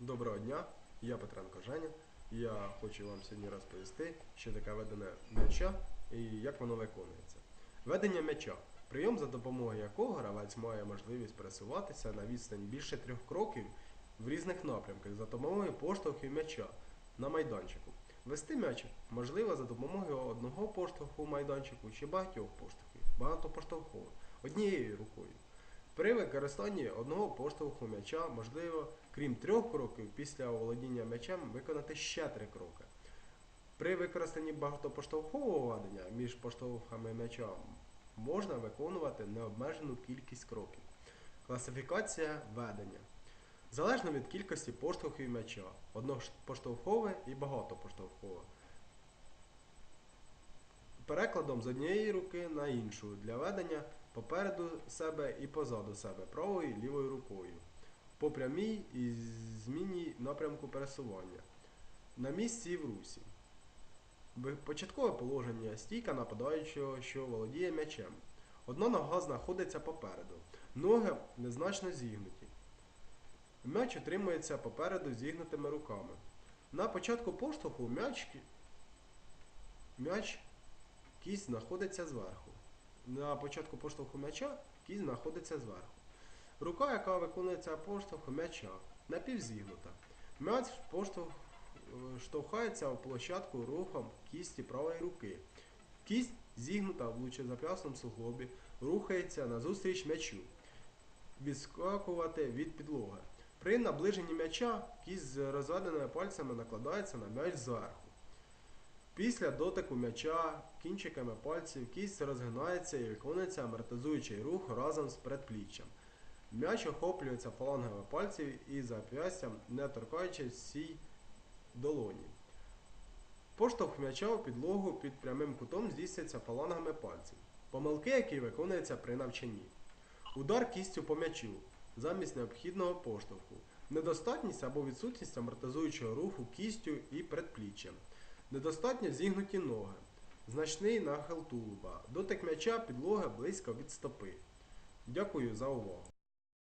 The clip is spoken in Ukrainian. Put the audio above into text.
Доброго дня, я Петренко Женя. Я хочу вам сьогодні розповісти, що таке ведення м'яча і як воно виконується. Ведення м'яча прийом, за допомогою якого гравець має можливість пересуватися на відстань більше трьох кроків в різних напрямках за допомогою поштовхів м'яча на майданчику. Вести м'яч можливо за допомогою одного поштовху майданчику чи багатьох поштовхів, багатопоштовхово, однією рукою. При використанні одного поштовху м'яча можливо, крім трьох кроків після оволодіння м'ячем, виконати ще три кроки. При використанні багатопоштовхового ведення між поштовхами м'яча можна виконувати необмежену кількість кроків. Класифікація ведення. Залежно від кількості поштовхів м'яча, однопоштовхове і багатопоштовхове. Перекладом з однієї руки на іншу для ведення попереду себе і позаду себе правою і лівою рукою. По прямій і змінній напрямку пересування. На місці і в русі. Початкове положення стійка нападаючого, що володіє м'ячем. Одна нога знаходиться попереду, ноги незначно зігнуті. М'яч утримується попереду зігнутими руками. На початку поштовху м'яч кість знаходиться зверху. На початку поштовху м'яча кість знаходиться зверху. Рука, яка виконується поштовху м'яча, напівзігнута. М'яч поштовх е, штовхається в площадку рухом кісті правої руки. Кість зігнута в лучезап'ясному суглобі, рухається назустріч м'ячу. Відскакувати від підлоги. При наближенні м'яча кість з розведеними пальцями накладається на м'яч зверху. Після дотику м'яча кінчиками пальців кість розгинається і виконується амортизуючий рух разом з предпліччям. М'яч охоплюється фалангами пальців і зап'ястям, не торкаючись всій долоні. Поштовх м'яча у підлогу під прямим кутом здійснюється фалангами пальців. Помилки, які виконуються при навчанні. Удар кістю по м'ячу замість необхідного поштовху. Недостатність або відсутність амортизуючого руху кістю і предпліччям. Недостатньо зігнуті ноги. Значний нахил тулуба. Дотик м'яча підлоги близько від стопи. Дякую за увагу.